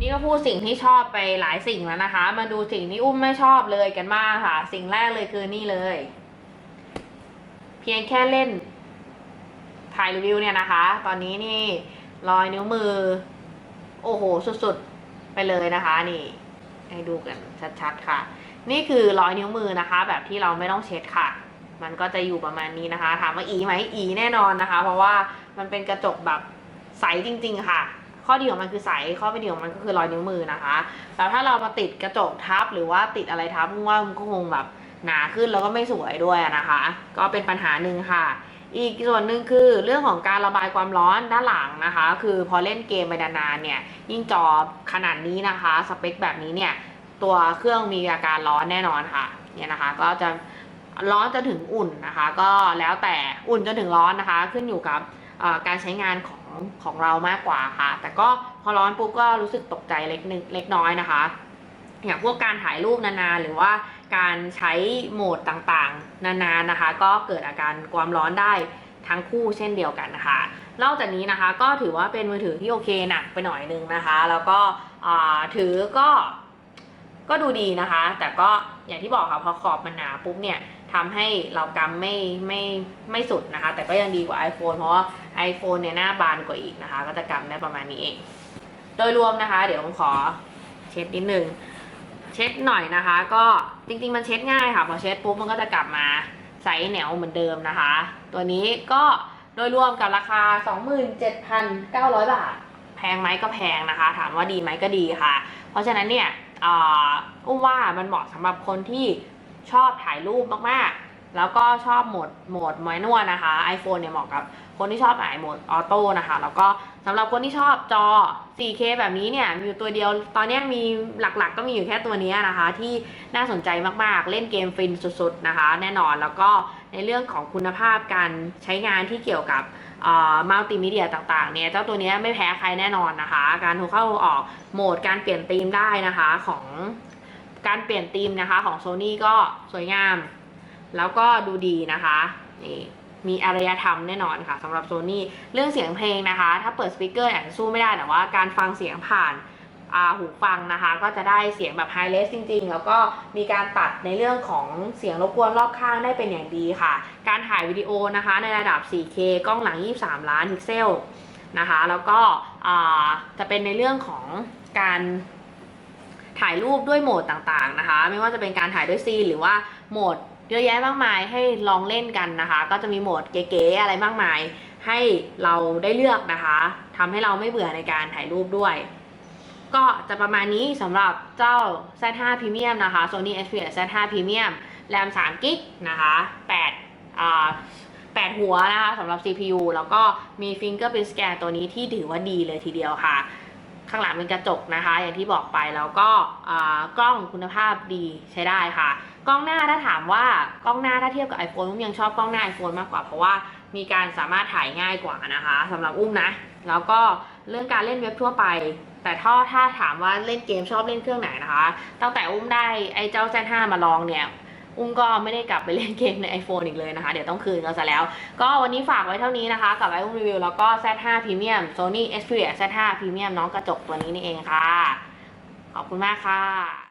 นี่ก็พูดสิ่งที่ชอบไปหลายสิ่งแล้วนะคะ มาดูสิ่งที่อุ้มไม่ชอบเลยกันบ้างค่ะ สิ่งแรกเลยคือนี่เลย เพียงแค่เล่นถ่ายรีวิวเนี่ยนะคะ ตอนนี้นี่รอยนิ้วมือ โอ้โห สุดๆ ไปเลยนะคะ นี่ ให้ดูกันชัดๆค่ะ นี่คือรอยนิ้วมือนะคะ แบบที่เราไม่ต้องเช็ดค่ะ มันก็จะอยู่ประมาณนี้นะคะ ถามว่าอีไหมอีแน่นอนนะคะ เพราะว่ามันเป็นกระจกแบบใสจริง ๆ ค่ะ ข้อดีของมันคือใส ข้อไม่ดีของมันก็คือรอยนิ้วมือนะคะแต่ถ้าเรามาติดกระจกทับหรือว่าติดอะไรทับว่ามันก็คงแบบหนาขึ้นแล้วก็ไม่สวยด้วยนะคะ ก็เป็นปัญหาหนึ่งค่ะ อีกส่วนหนึ่งคือเรื่องของการระบายความร้อนด้านหลังนะคะ คือพอเล่นเกมไปนานๆเนี่ย ยิ่งจอขนาดนี้นะคะ สเปคแบบนี้เนี่ย ตัวเครื่องมีอาการร้อนแน่นอนค่ะ เนี่ยนะคะ ก็จะร้อนจนถึงอุ่นนะคะ ก็แล้วแต่อุ่นจนถึงร้อนนะคะ ขึ้นอยู่กับ การใช้งานของของเรามากกว่าค่ะ แต่ก็พอร้อนปุ๊บก็รู้สึกตกใจเล็กนึงเล็กน้อยนะคะ อย่างพวกการถ่ายรูปนานๆหรือว่าการใช้โหมดต่างๆ นานๆนะคะ ก็เกิดอาการความร้อนได้ทั้งคู่เช่นเดียวกันนะคะนอกจากนี้นะคะก็ถือว่าเป็นมือถือที่โอเคหนักไปหน่อยนึงนะคะ แล้วก็ถือก็ ก็ดูดีนะคะ แต่ก็อย่างที่บอกค่ะพอขอบมันหนาปุ๊บเนี่ยทำให้เรากำไม่ไม่ไม่สุดนะคะ แต่ก็ยังดีกว่า iPhone เพราะว่า iPhone เนี่ยหน้าบานกว่าอีกนะคะ ก็จะกำได้ประมาณนี้เอง โดยรวมนะคะ เดี๋ยวผมขอเช็ดนิดนึง เช็ดหน่อยนะคะ ก็จริงๆมันเช็ดง่ายค่ะ พอเช็ดปุ๊บมันก็จะกลับมาใสแหนวเหมือนเดิมนะคะ ตัวนี้ก็โดยรวมกับราคา 27,900 บาท แพงไหมก็แพงนะคะ ถามว่าดีไหมก็ดีค่ะ เพราะฉะนั้นเนี่ย อุ้มว่ามันเหมาะสำหรับคนที่ชอบถ่ายรูปมากๆ แล้วก็ชอบโหมดโหมดไม้นวดนะคะ iPhone เนี่ยเหมาะกับคนที่ชอบถ่ายโหมดออโต้นะคะ แล้วก็สำหรับคนที่ชอบจอ 4K แบบนี้เนี่ยมีอยู่ตัวเดียว ตอนนี้มีหลักๆ ก็มีอยู่แค่ตัวนี้นะคะ ที่น่าสนใจมากๆ เล่นเกมฟินสุดๆนะคะ แน่นอนแล้วก็ในเรื่องของคุณภาพการใช้งานที่เกี่ยวกับมัลติมีเดียต่างๆ เนี่ยเจ้าตัวนี้ไม่แพ้ใครแน่นอนนะคะ การโทรเข้าโทรออกโหมดการเปลี่ยนธีมได้นะคะของการเปลี่ยนธีมนะคะของ Sony ก็สวยงาม แล้วก็ดูดีนะคะนี่มีอารยธรรมแน่นอนค่ะสำหรับ Sony เรื่องเสียงเพลงนะคะ ถ้าเปิดสปีกเกอร์อาจจะสู้ไม่ได้แต่ว่าการฟังเสียงผ่านาหูฟังนะคะ ก็จะได้เสียงแบบไฮเลสจริง ๆ แล้วก็มีการตัดในเรื่องของเสียงรบกวนรอบข้างได้เป็นอย่างดีค่ะ การถ่ายวิดีโอนะคะในระดับ 4K กล้องหลัง 23 ล้านพิกเซลนะคะ แล้วก็จะเป็นในเรื่องของการถ่ายรูปด้วยโหมดต่างๆนะคะ ไม่ว่าจะเป็นการถ่ายด้วยซีนหรือว่าโหมด เยอะแยะมากมายให้ลองเล่นกันนะคะ ก็จะมีโหมดเก๋ๆอะไรมากมาย ให้เราได้เลือกนะคะทำให้เราไม่เบื่อในการถ่ายรูปด้วย ก็จะประมาณนี้สำหรับเจ้า Z5 Premium นะคะ Sony Xperia Z5 Premium แรม3กิกนะคะ8อ่า8 หัวนะคะสำหรับ CPU แล้วก็มี Fingerprint Scan ตัวนี้ที่ถือว่าดีเลยทีเดียวค่ะ ข้างหลังเป็นกระจกนะคะ อย่างที่บอกไปแล้วก็กล้องคุณภาพดีใช้ได้ค่ะ กล้องหน้าถ้าถามว่ากล้องหน้าถ้าเทียบกับ iPhone อุ้มยังชอบกล้องหน้า iPhone มากกว่าเพราะว่ามีการสามารถถ่ายง่ายกว่านะคะสำหรับอุ้มนะ แล้วก็เรื่องการเล่นเว็บทั่วไป แต่ถ้าถ้าถามว่าเล่นเกมชอบเล่นเครื่องไหนนะคะ ตั้งแต่อุ้มได้ไอ้เจ้า Z5 มาลองเนี่ยอุ้มก็ไม่ได้กลับไปเล่นเกมใน iPhone อีกเลยนะคะ เดี๋ยวต้องคืนกันซะแล้ว ก็วันนี้ฝากไว้เท่านี้นะคะ กับไออุ้มรีวิวแล้วก็ Z5 Premium Sony Xperia Z5 Premium น้องกระจกตัวนี้นี่เองค่ะ ขอบคุณมากค่ะ